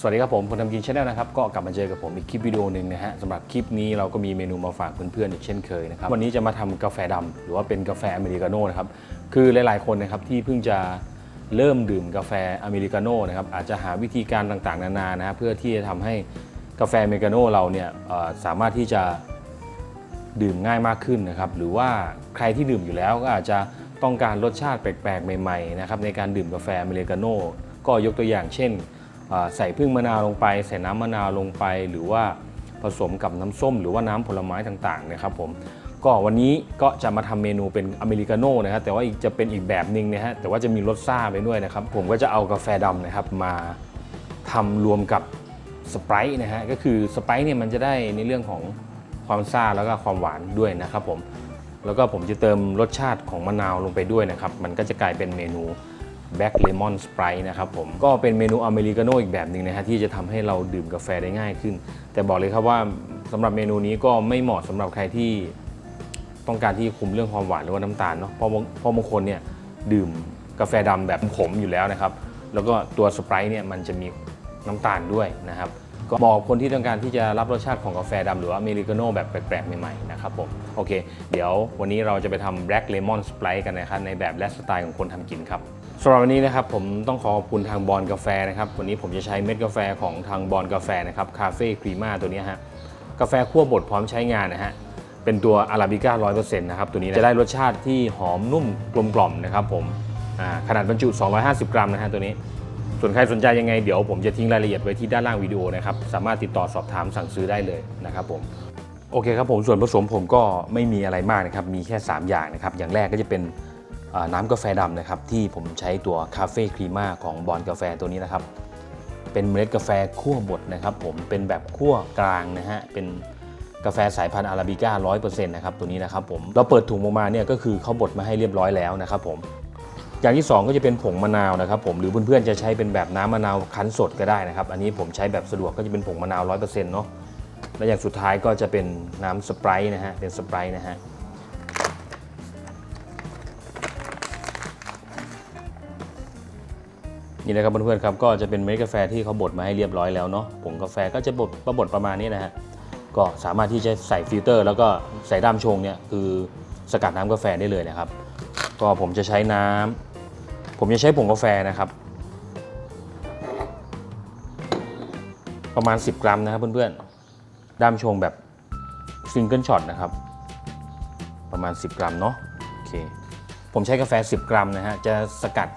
สวัสดีครับผมคนทำกินชาแนลนะครับก็กลับมาเจอกับผมอีกคลิปวิดีโอหนึ่งนะฮะสำหรับคลิปนี้เราก็มีเมนูมาฝากเพื่อนๆอีกเช่นเคยนะครับวันนี้จะมาทำกาแฟดำหรือว่าเป็นกาแฟอเมริกาโน่นะครับคือหลายๆคนนะครับที่เพิ่งจะเริ่มดื่มกาแฟอเมริกาโน่นะครับอาจจะหาวิธีการต่างๆ นานานะฮะเพื่อที่จะทำให้กาแฟอเมริกาโน่เราเนี่ยสามารถที่จะดื่มง่ายมากขึ้นนะครับหรือว่าใครที่ดื่มอยู่แล้วก็อาจจะต้องการรสชาติแปลกๆ ใหม่ๆนะครับในการดื่มกาแฟอเมริกาโน่ก็ยกตัวอย่างเช่น ใส่พึ่งมะนาวลงไป ใส่น้ำมะนาวลงไป หรือว่าผสมกับน้ำส้ม หรือว่าน้ำผลไม้ต่างๆนะครับผมก็วันนี้ก็จะมาทำเมนูเป็นอเมริกาโน่นะครับแต่ว่าจะเป็นอีกแบบหนึ่งนะฮะแต่ว่าจะมีรสซ่าไปด้วยนะครับ ผมก็จะเอากาแฟดำนะครับมาทำรวมกับสไปร์นะฮะก็คือสไปร์เนี่ยมันจะได้ในเรื่องของความซ่าแล้วก็ความหวานด้วยนะครับผมแล้วก็ผมจะเติมรสชาติของมะนาวลงไปด้วยนะครับ มันก็จะกลายเป็นเมนู แบ็กเลมอนสไปร์นะครับผมก็เป็นเมนูอเมริกาโน่อีกแบบหนึ่งนะฮะที่จะทำให้เราดื่มกาแฟได้ง่ายขึ้น แต่บอกเลยครับว่าสำหรับเมนูนี้ก็ไม่เหมาะสำหรับใครที่ต้องการที่คุมเรื่องความหวานหรือว่าน้ำตาลเนาะเพราะบางเพราะบางคนเนี่ยดื่มกาแฟดำแบบขมอยู่แล้วนะครับ แล้วก็ตัวสไปร์เนี่ยมันจะมีน้ำตาลด้วยนะครับก็บอกคนที่ต้องการที่จะรับรสชาติของกาแฟดำหรือว่าอเมริกาโน่แบบแปลกๆ ใหม่ๆ นะครับผม โอเค เดี๋ยววันนี้เราจะไปทำแบล็กเลมอนสไปร์กันนะครับในแบบและสไตล์ของคนทำกินครับ สำหรับวันนี้นะครับผมต้องขอขอบคุณทางบอลกาแฟนะครับวันนี้ผมจะใช้เม็ดกาแฟของทางบอลกาแฟนะครับคาเฟ่ครีม่าตัวนี้ฮะกาแฟคั่วบดพร้อมใช้งานนะฮะเป็นตัวอาราบิก้าร้อยเปอร์เซ็นต์นะครับตัวนี้จะได้รสชาติที่หอมนุ่มกลมกล่อมนะครับผมขนาดบรรจุ 250 กรัมนะฮะตัวนี้ ส่วนใครสนใจยังไงเดี๋ยวผมจะทิ้งรายละเอียดไว้ที่ด้านล่างวิดีโอนะครับสามารถติดต่อสอบถามสั่งซื้อได้เลยนะครับผมโอเคครับผมส่วนผสมผมก็ไม่มีอะไรมากนะครับมีแค่ 3 อย่างนะครับอย่างแรกก็จะเป็น น้ำกาแฟดำนะครับที่ผมใช้ตัวคาเฟ่ครีม่าของบอลกาแฟตัวนี้นะครับ เป็นเมล็ดกาแฟคั่วบดนะครับ ผมเป็นแบบคั่วกลางนะฮะเป็นกาแฟสายพันธุ์อาราบิก้าร้อยเปอร์เซ็นต์นะครับตัวนี้นะครับผมเราเปิดถุงออกมาเนี่ยก็คือเขาบดมาให้เรียบร้อยแล้วนะครับผมอย่างที่ 2 ก็จะเป็นผงมะนาวนะครับผมหรือเพื่อนๆจะใช้เป็นแบบน้ำมะนาวคั้นสดก็ได้นะครับ อันนี้ผมใช้แบบสะดวกก็จะเป็นผงมะนาว100%เนาะและอย่างสุดท้ายก็จะเป็นน้ำสไปร์นะฮะเป็นสไปร์นะฮะ นี่นะครับเพื่อนๆครับก็จะเป็นเม็ดกาแฟที่เขาบดมาให้เรียบร้อยแล้วเนาะผงกาแฟก็จะบดประบดประมาณนี้นะฮะก็สามารถที่จะใส่ฟิลเตอร์ แล้วก็ใส่ด้ามชงเนี่ยคือสกัดน้ำกาแฟได้เลยนะครับ ก็ผมจะใช้น้ำผมจะใช้ผงกาแฟนะครับ ประมาณ 10 กรัมนะครับเพื่อนๆด้ามชงแบบซิงเกิลช็อตนะครับประมาณ 10 กรัมเนาะโอเคผมใช้กาแฟ 10 กรัมนะฮะจะสกัด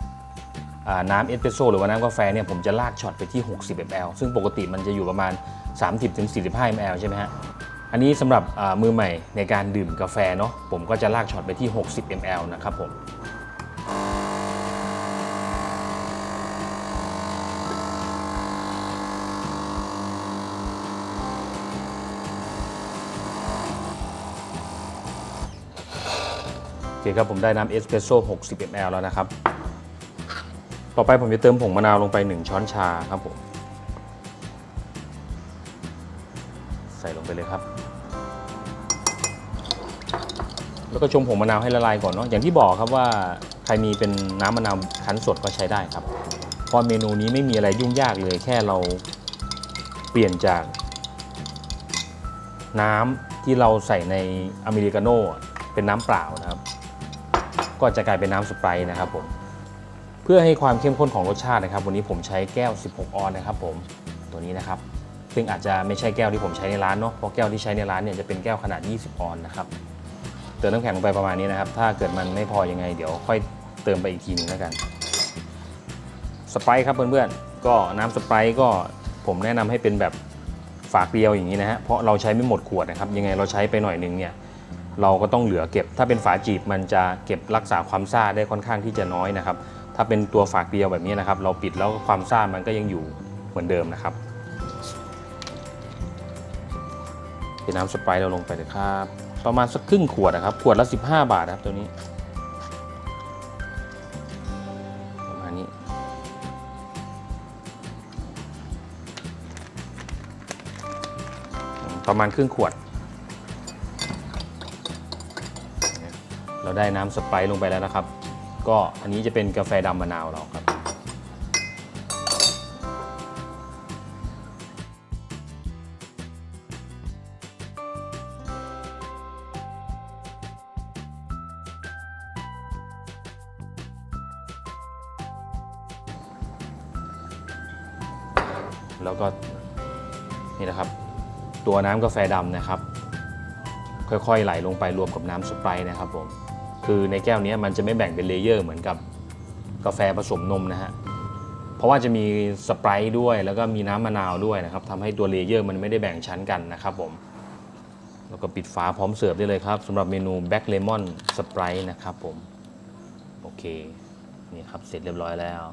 น้ำเอสเปรสโซ่หรือว่าน้ำกาแฟเนี่ยผมจะลากช็อตไปที่ 60 ml ซึ่งปกติมันจะอยู่ประมาณ 30-45 ml ใช่ไหมฮะอันนี้สำหรับมือใหม่ในการดื่มกาแฟเนาะผมก็จะลากช็อตไปที่ 60 ml นะครับผมโอเคครับผมได้น้ำเอสเปรสโซ่ 60 ml แล้วนะครับ ต่อไปผมจะเติมผงมะนาวลงไป 1 ช้อนชาครับผม ใส่ลงไปเลยครับ แล้วก็ชงผงมะนาวให้ละลายก่อนเนาะอย่างที่บอกครับว่าใครมีเป็นน้ำมะนาวคั้นสดก็ใช้ได้ครับเพราะเมนูนี้ไม่มีอะไรยุ่งยากเลย แค่เราเปลี่ยนจาก น้ำที่เราใส่ในอเมริกาโน่เป็นน้ำเปล่านะครับ ก็จะกลายเป็นน้ำสไปร์นะครับผม เพื่อให้ความเข้มข้นของรสชาตินะครับ วันนี้ผมใช้แก้ว 16 ออนนะครับผมตัวนี้นะครับ ซึ่งอาจจะไม่ใช่แก้วที่ผมใช้ในร้านเนาะเพราะแก้วที่ใช้ในร้านเนี่ยจะเป็นแก้วขนาด 20 ออนนะครับเติมน้ำแข็งลงไปประมาณนี้นะครับ ถ้าเกิดมันไม่พอยังไง เดี๋ยวค่อยเติมไปอีกทีหนึงแล้วกันสไปร์ครับเพื่อนๆก็น้ำสไปร์ก็ผมแนะนำให้เป็นแบบฝากเกลียวอย่างนี้นะฮะเพราะเราใช้ไม่หมดขวดนะครับ ยังไงเราใช้ไปหน่อยหนึงเนี่ยเราก็ต้องเหลือเก็บ ถ้าเป็นฝาจีบมันจะเก็บรักษาความซ่าได้ค่อนข้างที่จะน้อยนะครับ ถ้าเป็นตัวฝากเกลียวแบบนี้นะครับ เราปิดแล้วความซ่ามันก็ยังอยู่เหมือนเดิมนะครับเทน้ำสไปร์เราลงไปเลยครับ ประมาณสักครึ่งขวดนะครับ ขวดละ 15 บาทนะครับตัวนี้ ประมาณนี้ ประมาณครึ่งขวด เราได้น้ำสไปร์ลงไปแล้วนะครับ ก็อันนี้จะเป็นกาแฟดำมะนาวเราครับ แล้วก็นี่นะครับ ตัวน้ำกาแฟดำนะครับ ค่อยๆไหลลงไปรวมกับน้ำสไปร์นะครับผม คือในแก้วนี้มันจะไม่แบ่งเป็นเลเยอร์เหมือนกับกาแฟผสมนมนะฮะเพราะว่าจะมีสไปร์ด้วยแล้วก็มีน้ำมะนาวด้วยนะครับทำให้ตัวเลเยอร์มันไม่ได้แบ่งชั้นกันนะครับผมแล้วก็ปิดฝาพร้อมเสิร์ฟได้เลยครับสำหรับเมนูแบ็กเลมอนสไปร์นะครับผมโอเคนี่ครับเสร็จเรียบร้อยแล้ว